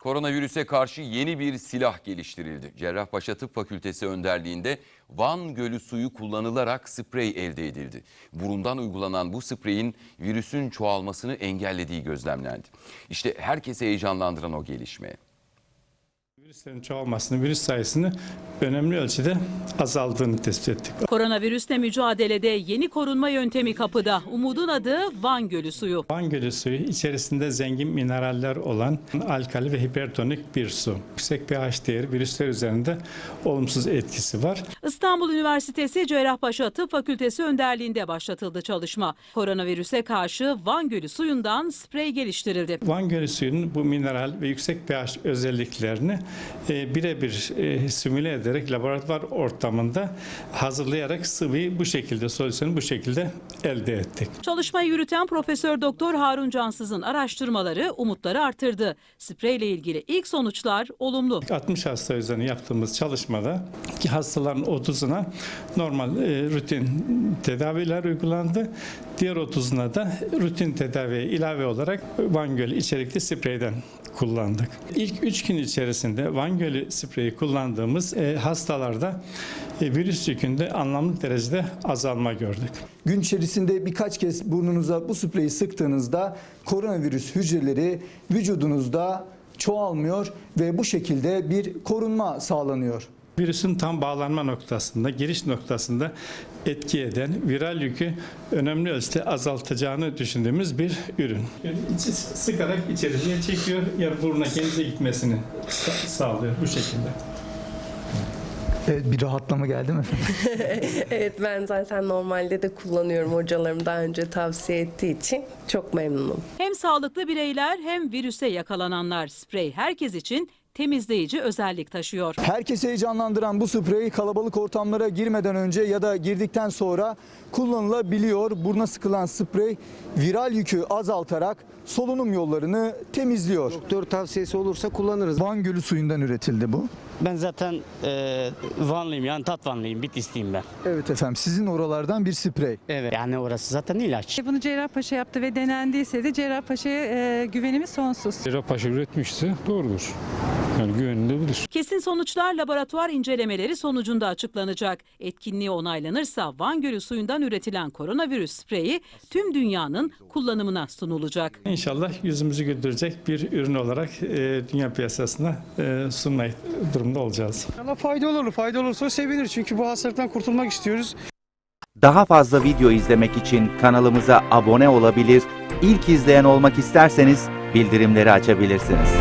Koronavirüse karşı yeni bir silah geliştirildi. Cerrahpaşa Tıp Fakültesi önderliğinde Van Gölü suyu kullanılarak sprey elde edildi. Burundan uygulanan bu spreyin virüsün çoğalmasını engellediği gözlemlendi. İşte herkesi heyecanlandıran o gelişme. Virüslerin çoğalmasını, virüs sayısını önemli ölçüde azaldığını tespit ettik. Koronavirüsle mücadelede yeni korunma yöntemi kapıda. Umudun adı Van Gölü suyu. Van Gölü suyu içerisinde zengin mineraller olan alkali ve hipertonik bir su. Yüksek pH değeri virüsler üzerinde olumsuz etkisi var. İstanbul Üniversitesi Cerrahpaşa Tıp Fakültesi önderliğinde başlatıldı çalışma. Koronavirüse karşı Van Gölü suyundan sprey geliştirildi. Van Gölü suyunun bu mineral ve yüksek pH özelliklerini e, birebir e, simüle ederek laboratuvar ortamında hazırlayarak sıvıyı bu şekilde, solüsyonu bu şekilde elde ettik. Çalışmayı yürüten Profesör Doktor Harun Cansız'ın araştırmaları umutları artırdı. Sprey ile ilgili ilk sonuçlar olumlu. 60 hasta üzerine yaptığımız çalışmada ki hastaların 30'una normal e, rutin tedaviler uygulandı. Diğer 30'una da rutin tedaviye ilave olarak Van Gölü içerikli spreyden kullandık. İlk 3 gün içerisinde Van Gölü spreyi kullandığımız e, hastalarda e, virüs yükünde anlamlı derecede azalma gördük. Gün içerisinde birkaç kez burnunuza bu spreyi sıktığınızda koronavirüs hücreleri vücudunuzda çoğalmıyor ve bu şekilde bir korunma sağlanıyor. Virüsün tam bağlanma noktasında, giriş noktasında etki eden viral yükü önemli ölçüde azaltacağını düşündüğümüz bir ürün. Yani içi sıkarak içeriye çekiyor, ya buruna kendinize gitmesini sa- sağlıyor bu şekilde. Evet bir rahatlama geldi mi? Evet ben zaten normalde de kullanıyorum hocalarım daha önce tavsiye ettiği için çok memnunum. Hem sağlıklı bireyler hem virüse yakalananlar sprey herkes için temizleyici özellik taşıyor. Herkesi heyecanlandıran bu sprey kalabalık ortamlara girmeden önce ya da girdikten sonra kullanılabiliyor. Buruna sıkılan sprey viral yükü azaltarak solunum yollarını temizliyor. Doktor tavsiyesi olursa kullanırız. Van Gölü suyundan üretildi bu. Ben zaten e, Vanlıyım yani Tatvanlıyım, Bitlisliyim ben. Evet efendim sizin oralardan bir sprey. Evet. Yani orası zaten ilaç. Bunu Cerrahpaşa yaptı ve denendiyse de Cerrahpaşa'ya e, güvenimiz sonsuz. Cerrahpaşa üretmişse doğrudur. Yani güvenilebilir. Kesin sonuçlar laboratuvar incelemeleri sonucunda açıklanacak. Etkinliği onaylanırsa Van Gölü suyundan üretilen koronavirüs spreyi tüm dünyanın kullanımına sunulacak. İnşallah yüzümüzü güldürecek bir ürün olarak e, dünya piyasasına e, sunma durumunda olacağız. Ama faydalı olur. Faydalı olursa sevinir. Çünkü bu hastalıktan kurtulmak istiyoruz. Daha fazla video izlemek için kanalımıza abone olabilir, ilk izleyen olmak isterseniz bildirimleri açabilirsiniz.